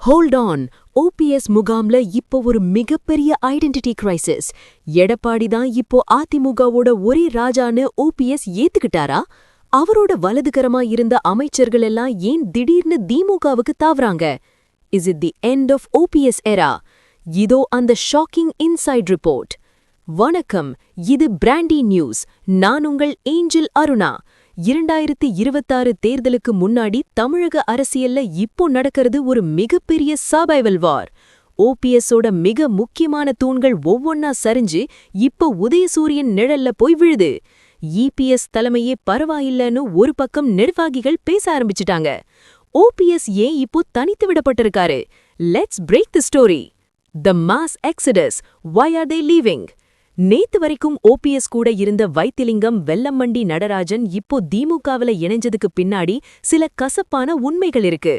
Hold on OPS முகாம்ல இப்போ ஒரு மிகப்பெரிய ஐடென்டிட்டி கிரைசிஸ் எடப்பாடி தான் இப்போ அதிமுகவோட ஒரே ராஜான்னு ஓபிஎஸ் ஏத்துக்கிட்டாரா? அவரோட வலதுகரமா இருந்த அமைச்சர்கள் எல்லாம் ஏன் திடீர்னு திமுகவுக்கு தாவறாங்க? Is it the end of OPS era இதோ அந்த ஷாக்கிங் இன்சைட் ரிப்போர்ட் வணக்கம். இது பிராண்டி நியூஸ் நான் உங்கள் ஏஞ்சல் அருணா. இரண்டாயிரத்தி இருபத்தாறு தேர்தலுக்கு முன்னாடி தமிழக அரசியல்ல இப்போ நடக்கிறது ஒரு மிகப்பெரிய சர்வைவல் வார். ஓபிஎஸோட மிக முக்கியமான தூண்கள் ஒவ்வொன்னா சரிஞ்சு இப்போ உதயசூரியன் நிழல்ல போய் விழுது. இபிஎஸ் தலைமையே பரவாயில்லன்னு ஒரு பக்கம் நிர்வாகிகள் பேச ஆரம்பிச்சிட்டாங்க. ஓபிஎஸ் ஏன் இப்போ தனித்து விடப்பட்டிருக்காரு? Let's break the story the mass exodus why are they leaving நேத்து வரைக்கும் ஓபிஎஸ் கூட இருந்த வைத்திலிங்கம் வெல்லம்மண்டி நடராஜன் இப்போ திமுகவில் இணைஞ்சதுக்கு பின்னாடி சில கசப்பான உண்மைகள் இருக்கு.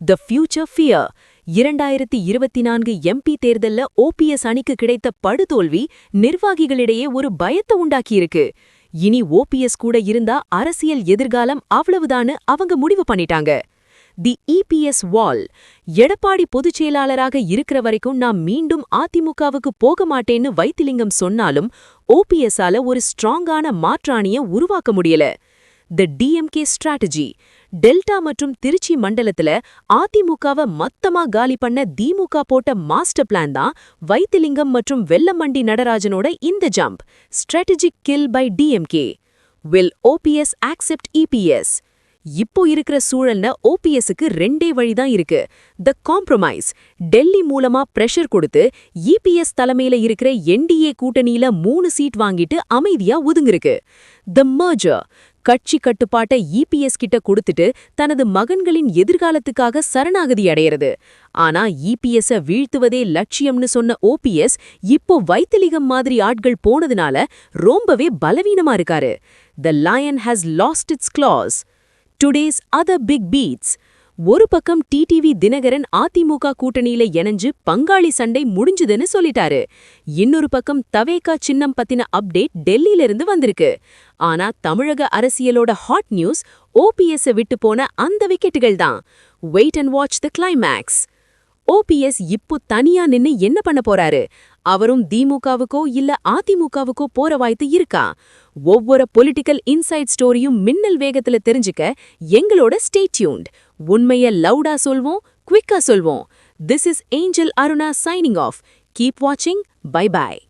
த ஃபியூச்சர் ஃபியர் இரண்டாயிரத்தி இருபத்தி நான்கு எம்பி தேர்தல்ல ஓபிஎஸ் அணிக்கு கிடைத்த படுதோல்வி நிர்வாகிகளிடையே ஒரு பயத்தை உண்டாக்கியிருக்கு இனி ஓபிஎஸ் கூட இருந்தா அரசியல் எதிர்காலம் அவ்வளவுதான்னு அவங்க முடிவு பண்ணிட்டாங்க. தி இபிஎஸ் வால். எடப்பாடி பொதுச் செயலாளராக இருக்கிற வரைக்கும் நான் மீண்டும் அதிமுகவுக்கு போக மாட்டேன்னு வைத்திலிங்கம் சொன்னாலும் ஓபிஎஸ்ஸால ஒரு ஸ்ட்ராங்கான மாற்றாணிய உருவாக்க முடியல. த டிஎம்கே ஸ்ட்ராட்டஜி. டெல்டா மற்றும் திருச்சி மண்டலத்துல அதிமுகவை மொத்தமா காலி பண்ண திமுக போட்ட மாஸ்டர் பிளான் தான் வைத்திலிங்கம் மற்றும் வெல்லமண்டி நடராஜனோட இந்த jump. Strategic kill by DMK will OPS accept EPS இப்போ இருக்கிற சூழல்ல ஓபிஎஸ்க்கு ரெண்டே வழிதான் இருக்கு. த காம்ப்ரமைஸ் டெல்லி மூலமா பிரஷர் கொடுத்து இபிஎஸ் தலைமையில இருக்கிற என்டிஏ கூட்டணியில மூணு சீட் வாங்கிட்டு அமைதியா ஒதுங்கிருக்கு. த மர்ஜர் கட்சி கட்டுப்பாட்டை இபிஎஸ் கிட்ட கொடுத்துட்டு தனது மகன்களின் எதிர்காலத்துக்காக சரணாகதி அடையிறது. ஆனா இபிஎஸ் வீழ்த்துவதே லட்சியம்னு சொன்ன ஓபிஎஸ் இப்போ வைத்தலிகம் மாதிரி ஆட்கள் போனதுனால ரொம்பவே பலவீனமா இருக்காரு. The lion has lost its claws today's other big beats ஒரு பக்கம் டிடிவி தினகரன் அதிமுக கூட்டணியில இணைஞ்சு பங்காளி சண்டை முடிஞ்சுதுன்னு சொல்லிட்டாரு. இன்னொரு பக்கம் தவேகா சின்னம் பத்தின அப்டேட் டெல்லியில இருந்து வந்திருக்கு. ஆனா தமிழக அரசியலோட ஹாட் நியூஸ் ஓபிஎஸ் விட்டு போன அந்த விக்கெட்டுகள் தான். Wait and watch the climax OPS இப்போ தனியா நின்னு என்ன பண்ண போறாரு? அவரும் திமுகவுக்கோ இல்ல அதிமுகவுக்கோ போற வாய்த்து இருக்கா? ஒவ்வொரு பொலிட்டிக்கல் இன்சைட் ஸ்டோரியும் மின்னல் வேகத்துல தெரிஞ்சுக்க எங்களோட ஸ்டேட்யூன்ட் உண்மைய லவுடா சொல்வோம் குவிக்கா சொல்வோம். This is Angel Aruna signing off keep வாட்சிங் பை பாய்